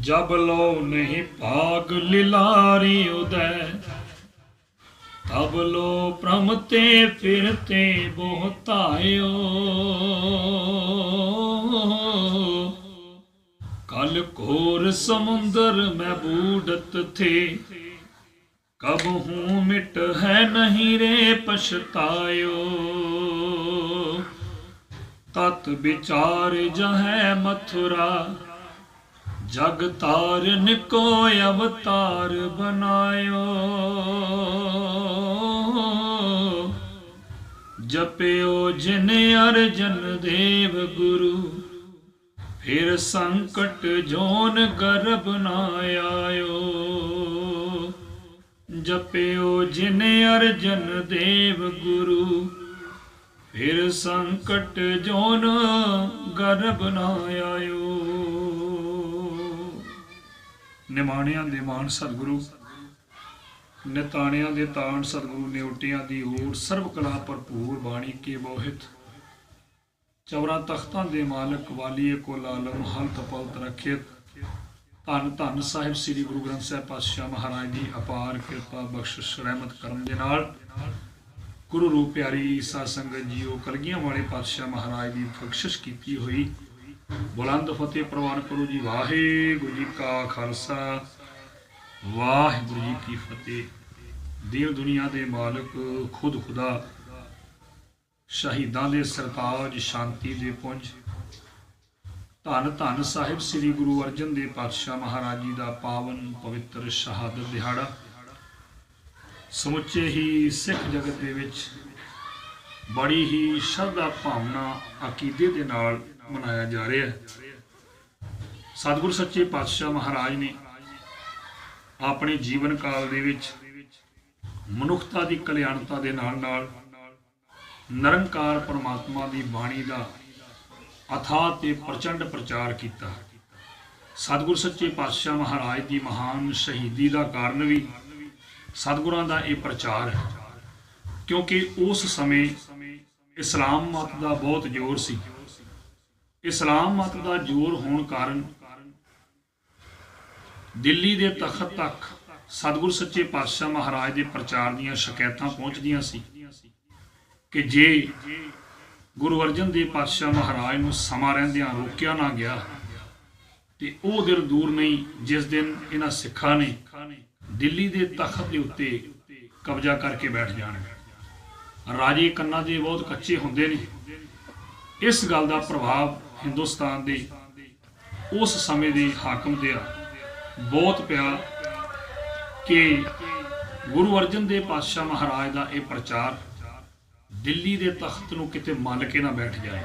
ਜਬ ਲੋ ਨਹੀਂ ਭਾਗ ਲਿਲਾਰੀ ਉਦੈ, ਤਬ ਲੋ ਪ੍ਰਮ ਤੇ ਫਿਰਤੇ ਬਹੁਤਾਇਓ ਕਲ ਕੋਰ ਸਮੁੰਦਰ ਮੈਂ ਬੂਡਤ ਥੇ, ਕਬ ਹੂੰ ਮਿਟ ਹੈ ਨਹੀਂ ਰੇ ਪਛਤਾਇਓ। ਤਤ ਵਿਚਾਰ ਜਹੈ ਮਥੁਰਾ ਜਗ ਤਾਰਨ ਕੋ ਅਵਤਾਰ ਬਨਾਇਓ ਜਪਿਓ ਜਿਨ ਅਰਜਨ ਦੇਵ ਗੁਰੂ, ਫਿਰ ਸੰਕਟ ਜੋਨ ਗਰਭ ਨਾ ਆਇਓ। ਜਪਿਓ ਜਿਨ ਅਰਜਨ ਦੇਵ ਗੁਰੂ, ਫਿਰ ਸੰਕਟ ਜੋਨ ਗਰਭ ਨਾ ਆਇਓ। ਨਿਮਾਣਿਆਂ ਦੇ ਮਾਨ ਸਤਿਗੁਰੂ, ਨਿਤਾਣਿਆਂ ਦੇ ਤਾਣ ਸਤਿਗੁਰੂ, ਨਿਉਟਿਆਂ ਦੀ ਹੋਰ ਸਰਬ ਕਲਾ ਭਰਪੂਰ ਬਾਣੀ ਕੇ ਬੋਹਿਤ ਚੌਰਾ ਤਖਤਾਂ ਦੇ ਮਾਲਕ ਵਾਲੀਏ ਕੋਲ ਆਲਮ ਹਲਤ ਪਲਤ ਰੱਖਿਤ। ਧੰਨ ਧੰਨ ਸਾਹਿਬ ਸ੍ਰੀ ਗੁਰੂ ਗ੍ਰੰਥ ਸਾਹਿਬ ਪਾਤਸ਼ਾਹ ਮਹਾਰਾਜ ਦੀ ਅਪਾਰ ਕਿਰਪਾ ਬਖਸ਼ਿਸ਼ ਰਹਿਮਤ ਕਰਨ ਦੇ ਨਾਲ। ਗੁਰੂ ਰੂਪ ਪਿਆਰੀ ਸਾਧ ਸੰਗਤ ਜੀਓ, ਕਲਗੀਆਂ ਵਾਲੇ ਪਾਤਸ਼ਾਹ ਮਹਾਰਾਜ ਦੀ ਬਖਸ਼ਿਸ਼ ਕੀਤੀ ਹੋਈ। ਬੁਲੰਦ ਫਤਿਹ ਪ੍ਰਵਾਨ ਕਰੋ ਜੀ। ਵਾਹਿਗੁਰੂ ਜੀ ਕਾ ਖਾਲਸਾ। ਵਾਹਿਗੁਰੂ ਜੀ ਕੀ ਫਤਿਹ। ਦੇਵ ਦੁਨੀਆ ਦੇ ਮਾਲਕ, ਖੁਦ ਖੁਦਾ। ਸ਼ਹੀਦਾਂ ਦੇ ਸਰਤਾਜ ਸ਼ਾਂਤੀ ਦੇ ਪੁੰਜ। ਧੰਨ ਧੰਨ ਸਾਹਿਬ ਸ੍ਰੀ ਗੁਰੂ ਅਰਜਨ ਦੇਵ ਪਾਤਸ਼ਾਹ ਮਹਾਰਾਜ ਜੀ ਦਾ ਪਾਵਨ ਪਵਿੱਤਰ ਸ਼ਹਾਦਤ ਦਿਹਾੜਾ। ਸਮੁੱਚੇ ਹੀ ਸਿੱਖ ਜਗਤ ਦੇ ਵਿੱਚ ਬੜੀ ਹੀ ਸ਼ਰਧਾ ਭਾਵਨਾ, ਅਕੀਦੇ ਦੇ ਨਾਲ ਮਨਾਇਆ ਜਾ ਰਿਹਾ ਹੈ। ਸਤਿਗੁਰ ਸੱਚੇ ਪਾਤਸ਼ਾਹ ਮਹਾਰਾਜ ਨੇ ਆਪਣੇ ਜੀਵਨ ਕਾਲ ਦੇ ਵਿੱਚ ਮਨੁੱਖਤਾ ਦੀ ਕਲਿਆਣਤਾ ਦੇ ਨਾਲ ਨਾਲ ਨਿਰੰਕਾਰ ਪਰਮਾਤਮਾ ਦੀ ਬਾਣੀ ਦਾ ਅਥਾ ਤੇ ਪ੍ਰਚੰਡ ਪ੍ਰਚਾਰ ਕੀਤਾ। ਸਤਿਗੁਰ ਸੱਚੇ ਪਾਤਸ਼ਾਹ ਮਹਾਰਾਜ ਦੀ ਮਹਾਨ ਸ਼ਹੀਦੀ ਦਾ ਕਾਰਨ ਵੀ ਸਤਿਗੁਰਾਂ ਦਾ ਇਹ ਪ੍ਰਚਾਰ ਹੈ। ਕਿਉਂਕਿ ਉਸ ਸਮੇਂ ਇਸਲਾਮ ਮਤ ਦਾ ਬਹੁਤ ਜ਼ੋਰ ਸੀ। ਇਸਲਾਮ ਮਤ ਦਾ ਜ਼ੋਰ ਹੋਣ ਕਾਰਨ ਦਿੱਲੀ ਦੇ ਤਖਤ ਤੱਕ ਸਤਿਗੁਰ ਸੱਚੇ ਪਾਤਸ਼ਾਹ ਮਹਾਰਾਜ ਦੇ ਪ੍ਰਚਾਰ ਦੀਆਂ ਸ਼ਿਕਾਇਤਾਂ ਪਹੁੰਚਦੀਆਂ ਸੀ ਕਿ ਜੇ ਗੁਰੂ ਅਰਜਨ ਦੇਵ ਪਾਤਸ਼ਾਹ ਮਹਾਰਾਜ ਨੂੰ ਸਮਾਂ ਰਹਿੰਦਿਆਂ ਰੋਕਿਆ ਨਾ ਗਿਆ ਤੇ ਉਹ ਦਿਨ ਦੂਰ ਨਹੀਂ, ਜਿਸ ਦਿਨ ਇਹਨਾਂ ਸਿੱਖਾਂ ਨੇ ਦਿੱਲੀ ਦੇ ਤਖਤ ਦੇ ਉੱਤੇ ਕਬਜ਼ਾ ਕਰਕੇ ਬੈਠ ਜਾਣਗੇ। ਰਾਜੇ ਕੰਨਾਂ ਦੇ ਬਹੁਤ ਕੱਚੇ ਹੁੰਦੇ ਨੇ। ਇਸ ਗੱਲ ਦਾ ਪ੍ਰਭਾਵ ਹਿੰਦੁਸਤਾਨ ਦੇ ਉਸ ਸਮੇਂ ਦੇ ਹਾਕਮ ਤੇ ਆ। ਬਹੁਤ ਪਿਆ ਕਿ ਗੁਰੂ ਅਰਜਨ ਦੇਵ ਪਾਤਸ਼ਾਹ ਮਹਾਰਾਜ ਦਾ ਇਹ ਪ੍ਰਚਾਰ ਦਿੱਲੀ ਦੇ ਤਖਤ ਨੂੰ ਕਿਤੇ ਮੰਨ ਕੇ ਨਾ ਬੈਠ ਜਾਏ।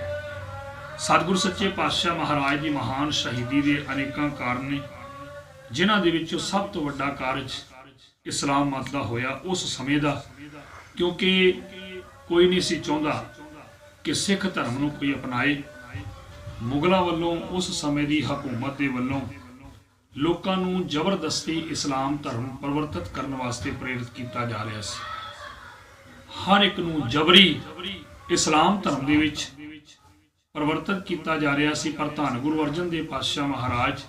ਸਤਿਗੁਰ ਸੱਚੇ ਪਾਤਸ਼ਾਹ ਮਹਾਰਾਜ ਦੀ ਮਹਾਨ ਸ਼ਹੀਦੀ ਦੇ ਅਨੇਕਾਂ ਕਾਰਨ ਨੇ, ਜਿਨ੍ਹਾਂ ਦੇ ਵਿੱਚੋਂ ਸਭ ਤੋਂ ਵੱਡਾ ਕਾਰਜ ਇਸਲਾਮ ਮਤ ਦਾ ਹੋਇਆ ਉਸ ਸਮੇਂ ਦਾ, ਕਿਉਂਕਿ ਕੋਈ ਨਹੀਂ ਸੀ ਚਾਹੁੰਦਾ ਕਿ ਸਿੱਖ ਧਰਮ ਨੂੰ ਕੋਈ ਅਪਣਾਏ। ਮੁਗਲਾਂ ਵੱਲੋਂ ਉਸ ਸਮੇਂ ਦੀ ਹਕੂਮਤ ਦੇ ਵੱਲੋਂ ਲੋਕਾਂ ਨੂੰ ਜ਼ਬਰਦਸਤੀ ਇਸਲਾਮ ਧਰਮ ਪਰਿਵਰਤਿਤ ਕਰਨ ਵਾਸਤੇ ਪ੍ਰੇਰਿਤ ਕੀਤਾ ਜਾ ਰਿਹਾ ਸੀ। ਹਰ ਇੱਕ ਨੂੰ ਜਬਰੀ ਇਸਲਾਮ ਧਰਮ ਦੇ ਵਿੱਚ ਪਰਿਵਰਤਿਤ ਕੀਤਾ ਜਾ ਰਿਹਾ ਸੀ। ਪਰ ਧੰਨ ਗੁਰੂ ਅਰਜਨ ਦੇਵ ਪਾਤਸ਼ਾਹ ਮਹਾਰਾਜ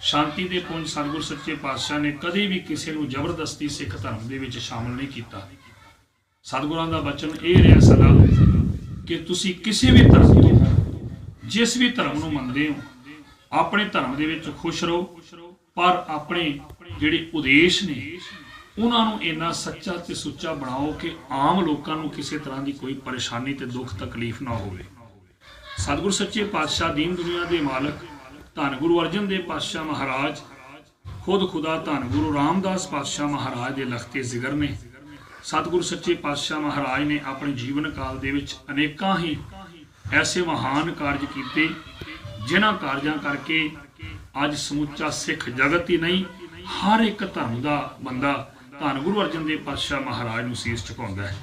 ਸ਼ਾਂਤੀ ਦੇ ਪੁੰਜ ਸਤਿਗੁਰ ਸੱਚੇ ਪਾਤਸ਼ਾਹ ਨੇ ਕਦੇ ਵੀ ਕਿਸੇ ਨੂੰ ਜ਼ਬਰਦਸਤੀ ਸਿੱਖ ਧਰਮ ਦੇ ਵਿੱਚ ਸ਼ਾਮਲ ਨਹੀਂ ਕੀਤਾ। ਸਤਿਗੁਰਾਂ ਦਾ ਬਚਨ ਇਹ ਰਿਹਾ ਸਦਾ ਕਿ ਤੁਸੀਂ ਕਿਸੇ ਵੀ ਧਰਮ ਜਿਸ ਵੀ ਧਰਮ ਨੂੰ ਮੰਨਦੇ ਹੋ, ਆਪਣੇ ਧਰਮ ਦੇ ਵਿੱਚ ਖੁਸ਼ ਰਹੋ, ਪਰ ਆਪਣੇ ਜਿਹੜੇ ਉਦੇਸ਼ ਨੇ, ਉਹਨਾਂ ਨੂੰ ਇੰਨਾ ਸੱਚਾ ਤੇ ਸੁੱਚਾ ਬਣਾਓ ਕਿ ਆਮ ਲੋਕਾਂ ਨੂੰ ਕਿਸੇ ਤਰ੍ਹਾਂ ਦੀ ਕੋਈ ਪਰੇਸ਼ਾਨੀ ਤੇ ਦੁੱਖ ਤਕਲੀਫ ਨਾ ਹੋਵੇ। ਸਤਿਗੁਰ ਸੱਚੇ ਪਾਤਸ਼ਾਹ ਦੀਨ ਦੁਨੀਆ ਦੇ ਮਾਲਕ ਧੰਨ ਗੁਰੂ ਅਰਜਨ ਦੇਵ ਪਾਤਸ਼ਾਹ ਮਹਾਰਾਜ, ਖੁਦ ਖੁਦਾ ਧੰਨ ਗੁਰੂ ਰਾਮਦਾਸ ਪਾਤਸ਼ਾਹ ਮਹਾਰਾਜ ਦੇ ਲਖਤੇ ਜ਼ਿਕਰ ਨੇ। ਸਤਿਗੁਰ ਸੱਚੇ ਪਾਤਸ਼ਾਹ ਮਹਾਰਾਜ ਨੇ ਆਪਣੇ ਜੀਵਨ ਕਾਲ ਦੇ ਵਿੱਚ ਅਨੇਕਾਂ ਹੀ ਐਸੇ ਮਹਾਨ ਕਾਰਜ ਕੀਤੇ, ਜਿਨ੍ਹਾਂ ਕਾਰਜਾਂ ਕਰਕੇ ਅੱਜ ਸਮੁੱਚਾ ਸਿੱਖ ਜਗਤ ਹੀ ਨਹੀਂ, ਹਰ ਇੱਕ ਧਰਮ ਦਾ ਬੰਦਾ ਧੰਨ ਗੁਰੂ ਅਰਜਨ ਦੇਵ ਪਾਤਸ਼ਾਹ ਮਹਾਰਾਜ ਨੂੰ ਸੀਸ ਝੁਕਾਉਂਦਾ ਹੈ।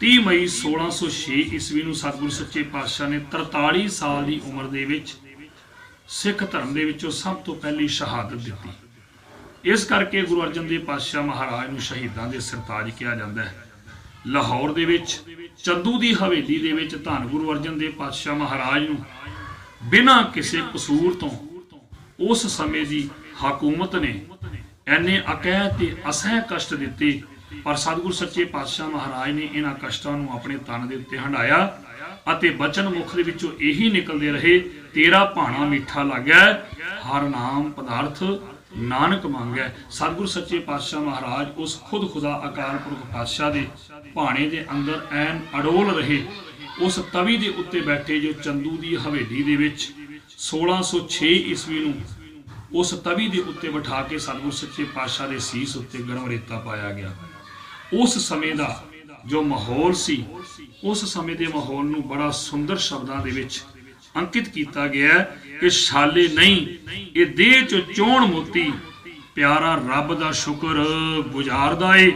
30 ਮਈ 1606 ਈਸਵੀ ਨੂੰ ਸਤਿਗੁਰੂ ਸੱਚੇ ਪਾਤਸ਼ਾਹ ਨੇ 43 ਸਾਲ ਦੀ ਉਮਰ ਦੇ ਵਿੱਚ ਸਿੱਖ ਧਰਮ ਦੇ ਵਿੱਚੋਂ ਸਭ ਤੋਂ ਪਹਿਲੀ ਸ਼ਹਾਦਤ ਦਿੱਤੀ। ਇਸ ਕਰਕੇ ਗੁਰੂ ਅਰਜਨ ਦੇਵ ਪਾਤਸ਼ਾਹ ਮਹਾਰਾਜ ਨੂੰ ਸ਼ਹੀਦਾਂ ਦੇ ਸਰਤਾਜ ਕਿਹਾ ਜਾਂਦਾ ਹੈ। ਲਾਹੌਰ ਦੇ ਵਿੱਚ, ਚੰਦੂ ਦੀ ਹਵੇਲੀ ਦੇ ਵਿੱਚ ਧੰਨ ਗੁਰੂ ਅਰਜਨ ਦੇਵ ਪਾਤਸ਼ਾਹ ਮਹਾਰਾਜ ਨੂੰ ਬਿਨਾਂ ਕਿਸੇ ਕਸੂਰ ਤੋਂ ਉਸ ਸਮੇਂ ਦੀ ਹਕੂਮਤ ਨੇ ਐਨੇ ਅਕਹਿ ਤੇ ਅਸਹਿ ਕਸ਼ਟ ਦਿੱਤੇ, ਪਰ ਸਤਿਗੁਰ ਸੱਚੇ ਪਾਤਸ਼ਾਹ ਮਹਾਰਾਜ ਨੇ ਇਹਨਾਂ ਕਸ਼ਟਾਂ ਨੂੰ ਆਪਣੇ ਤਨ ਦੇ ਉੱਤੇ ਹੰਡਾਇਆ ਅਤੇ ਬਚਨ ਮੁਖ ਦੇ ਵਿੱਚੋਂ ਇਹੀ ਨਿਕਲਦੇ ਰਹੇ, ਤੇਰਾ ਭਾਣਾ ਮਿੱਠਾ ਲੱਗਿਆ, ਹਰ ਨਾਮ ਪਦਾਰਥ ਨਾਨਕ ਮੰਗੈ ਸਤਿਗੁਰ ਸੱਚੇ ਪਾਤਸ਼ਾਹ ਮਹਾਰਾਜ ਉਸ ਖੁਦ ਖੁਦਾ ਅਕਾਲ ਪੁਰਖ ਪਾਤਸ਼ਾਹ ਦੇ ਭਾਣੇ ਦੇ ਅੰਦਰ ਐਨ ਅਡੋਲ ਰਹੇ, ਉਸ ਤਵੀ ਦੇ ਉੱਤੇ ਬੈਠੇ ਜੋ ਚੰਦੂ ਦੀ ਹਵੇਲੀ ਦੇ ਵਿੱਚ 1606 ਈਸਵੀ ਨੂੰ ਉਸ ਤਵੀ ਦੇ ਉੱਤੇ ਬਿਠਾ ਕੇ ਸਤਿਗੁਰ ਸੱਚੇ ਪਾਤਸ਼ਾਹ ਦੇ ਸੀਸ ਉੱਤੇ ਗਰਮ ਰੇਤਾ ਪਾਇਆ ਗਿਆ। ਉਸ ਸਮੇਂ ਦਾ ਜੋ ਮਾਹੌਲ ਸੀ, ਉਸ ਸਮੇਂ ਦੇ ਮਾਹੌਲ ਨੂੰ ਬੜਾ ਸੁੰਦਰ ਸ਼ਬਦਾਂ ਦੇ ਵਿੱਚ ਅੰਕਿਤ ਕੀਤਾ ਗਿਆ ਹੈ। ਕਿ ਛਾਲੇ ਨਹੀਂ, ਇਹ ਦੇਹ ਚ ਚੋਣ ਮੋਤੀ। ਪਿਆਰਾ ਰੱਬ ਦਾ ਸ਼ੁਕਰ ਗੁਜ਼ਾਰਦਾ ਏ।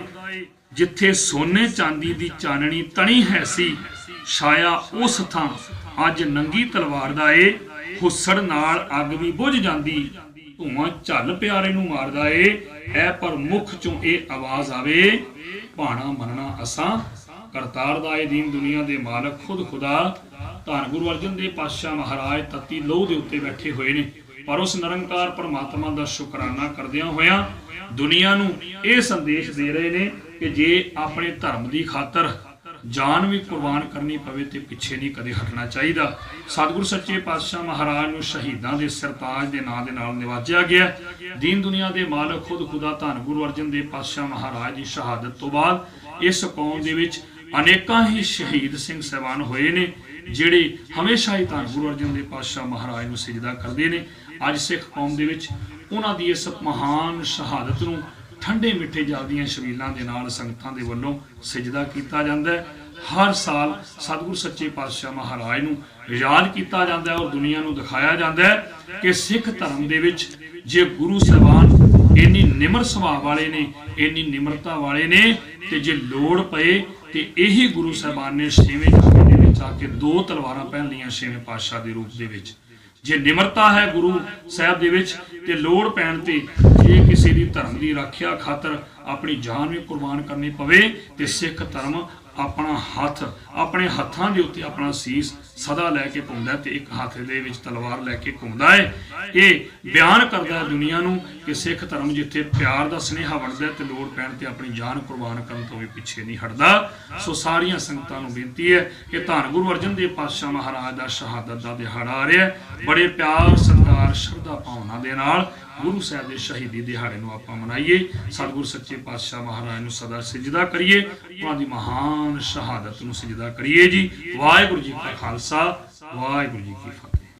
ਜਿੱਥੇ ਸੋਨੇ ਚਾਂਦੀ ਦੀ ਚਾਨਣੀ ਤਣੀ ਹੈ ਸੀ, ਛਾਇਆ ਉਸ ਥਾਂ ਅੱਜ ਨੰਗੀ ਤਲਵਾਰ ਦਾ ਏ। ਹੁੱਸੜ ਨਾਲ ਅੱਗ ਵੀ ਬੁਝ ਜਾਂਦੀ, ਧੂਆਂ ਝੱਲ ਪਿਆਰੇ ਨੂੰ ਮਾਰਦਾ ਏ। ਐ ਪਰ ਮੁਖ ਚੋਂ ਇਹ ਆਵਾਜ਼ ਆਵੇ, ਭਾਣਾ ਮੰਨਣਾ ਅਸਾਂ। ਕਰਤਾਰ ਦਾ ਏ ਦੀਨ ਦੁਨੀਆ ਦੇ ਮਾਲਕ ਖੁਦ ਖੁਦਾ ਧੰਨ ਗੁਰੂ ਅਰਜਨ ਦੇਵ ਪਾਤਸ਼ਾਹ ਮਹਾਰਾਜ ਤਤੀ ਲੋਹ ਦੇ ਉੱਤੇ ਬੈਠੇ ਹੋਏ ਨੇ। ਪਰ ਉਸ ਨਿਰੰਕਾਰ ਪਰਮਾਤਮਾ ਦਾ ਸ਼ੁਕਰਾਨਾ ਕਰਦਿਆਂ ਹੋਇਆਂ ਦੁਨੀਆ ਨੂੰ ਇਹ ਸੰਦੇਸ਼ ਦੇ ਰਹੇ ਨੇ ਕਿ ਜੇ ਆਪਣੇ ਧਰਮ ਦੀ ਖਾਤਰ ਜਾਨ ਵੀ ਕੁਰਬਾਨ ਕਰਨੀ ਪਵੇ ਤੇ ਪਿੱਛੇ ਨਹੀਂ ਕਦੇ ਹਟਣਾ ਚਾਹੀਦਾ। ਸਤਿਗੁਰ ਸੱਚੇ ਪਾਤਸ਼ਾਹ ਮਹਾਰਾਜ ਨੂੰ ਸ਼ਹੀਦਾਂ ਦੇ ਸਰਤਾਜ ਦੇ ਨਾਂ ਦੇ ਨਾਲ ਨਿਵਾਜਿਆ ਗਿਆ। ਦੀਨ ਦੁਨੀਆ ਦੇ ਮਾਲਕ ਖੁਦ ਖੁਦਾ ਧੰਨ ਗੁਰੂ ਅਰਜਨ ਦੇਵ ਪਾਤਸ਼ਾਹ ਮਹਾਰਾਜ ਦੀ ਸ਼ਹਾਦਤ ਤੋਂ ਬਾਅਦ ਇਸ ਕੌਮ ਦੇ ਵਿੱਚ ਅਨੇਕਾਂ ਹੀ ਸ਼ਹੀਦ ਸਿੰਘ ਸਹਿਬਾਨ ਹੋਏ ਨੇ। ਜਿਹੜੇ ਹਮੇਸ਼ਾ ਹੀ ਧੰਨ ਗੁਰੂ ਅਰਜਨ ਦੇਵ ਪਾਤਸ਼ਾਹ ਮਹਾਰਾਜ ਨੂੰ ਸਜਦਾ ਕਰਦੇ ਨੇ, ਅੱਜ ਸਿੱਖ ਕੌਮ ਦੇ ਵਿੱਚ ਉਹਨਾਂ ਦੀ ਇਸ ਮਹਾਨ ਸ਼ਹਾਦਤ ਨੂੰ ਠੰਡੇ ਮਿੱਠੇ ਜਲਦੀਆਂ ਸ਼ਬੀਲਾਂ ਦੇ ਨਾਲ ਸੰਗਤਾਂ ਦੇ ਵੱਲੋਂ ਸਜਦਾ ਕੀਤਾ ਜਾਂਦਾ ਹੈ। ਹਰ ਸਾਲ ਸਤਿਗੁਰ ਸੱਚੇ ਪਾਤਸ਼ਾਹ ਮਹਾਰਾਜ ਨੂੰ ਯਾਦ ਕੀਤਾ ਜਾਂਦਾ ਹੈ ਔਰ ਦੁਨੀਆ ਨੂੰ ਦਿਖਾਇਆ ਜਾਂਦਾ ਹੈ ਕਿ ਸਿੱਖ ਧਰਮ ਦੇ ਵਿੱਚ ਜੇ ਗੁਰੂ ਸਾਹਿਬਾਨ ਇੰਨੀ ਨਿਮਰ ਸੁਭਾਅ ਵਾਲੇ ਨੇ, ਇੰਨੀ ਨਿਮਰਤਾ ਵਾਲੇ ਨੇ ਤੇ ਜੇ ਲੋੜ ਪਏ ਤੇ ਇਹੀ ਗੁਰੂ ਸਾਹਿਬਾਨ ਨੇ ਛੇਵੇਂ ਜੰਗ ਕੇ ਦੋ ਤਲਵਾਰਾਂ ਪਹਿਨ ਲਈਆਂ ਛੇਵੇਂ ਪਾਤਸ਼ਾਹ ਦੇ ਰੂਪ ਦੇ ਵਿੱਚ। ਜੇ ਨਿਮਰਤਾ ਹੈ ਗੁਰੂ ਸਾਹਿਬ ਦੇ ਵਿੱਚ, ਤੇ ਲੋੜ ਪੈਣ ਤੇ ਜੇ ਕਿਸੇ ਦੀ ਧਰਮ ਦੀ ਰੱਖਿਆ ਖਾਤਰ ਆਪਣੀ ਜਾਨ ਵੀ ਕੁਰਬਾਨ ਕਰਨੀ ਪਵੇ, ਤੇ ਸਿੱਖ ਧਰਮ ਆਪਣਾ ਹੱਥ, ਆਪਣੇ ਹੱਥਾਂ ਦੇ ਉੱਤੇ ਆਪਣਾ ਸੀਸ ਸਦਾ ਲੈ ਕੇ ਘੁੰਮਦਾ ਤੇ ਇੱਕ ਹੱਥ ਦੇ ਵਿੱਚ ਤਲਵਾਰ ਲੈ ਕੇ ਘੁੰਮਦਾ ਹੈ ਇਹ ਬਿਆਨ ਕਰਦਾ ਦੁਨੀਆ ਨੂੰ ਕਿ ਸਿੱਖ ਧਰਮ ਜਿੱਥੇ ਪਿਆਰ ਦਾ ਸਨੇਹਾ ਵੰਡਦਾ ਤੇ ਲੋੜ ਪੈਣ ਤੇ ਆਪਣੀ ਜਾਨ ਕੁਰਬਾਨ ਕਰਨ ਤੋਂ ਵੀ ਪਿੱਛੇ ਨਹੀਂ ਹਟਦਾ। ਸੋ ਸਾਰੀਆਂ ਸੰਗਤਾਂ ਨੂੰ ਬੇਨਤੀ ਹੈ ਕਿ ਧੰਨ ਗੁਰੂ ਅਰਜਨ ਦੇਵ ਪਾਤਸ਼ਾਹ ਮਹਾਰਾਜ ਦਾ ਸ਼ਹਾਦਤ ਦਾ ਦਿਹਾੜਾ ਆ ਰਿਹਾ ਬੜੇ ਪਿਆਰ, ਸਤਿਕਾਰ, ਸ਼ਰਧਾ, ਭਾਵਨਾ ਦੇ ਨਾਲ ਗੁਰੂ ਸਾਹਿਬ ਦੇ ਸ਼ਹੀਦੀ ਦਿਹਾੜੇ ਨੂੰ ਆਪਾਂ ਮਨਾਈਏ। ਸਤਿਗੁਰ ਸੱਚੇ ਪਾਤਸ਼ਾਹ ਮਹਾਰਾਜ ਨੂੰ ਸਦਾ ਸਜਦਾ ਕਰੀਏ। ਉਹਨਾਂ ਦੀ ਮਹਾਨ ਸ਼ਹਾਦਤ ਨੂੰ ਸਜਦਾ ਕਰੀਏ ਜੀ। ਵਾਹਿਗੁਰੂ ਜੀ ਕਾ ਖਾਲਸਾ, ਵਾਹਿਗੁਰੂ ਜੀ ਕੀ ਫਤਿਹ।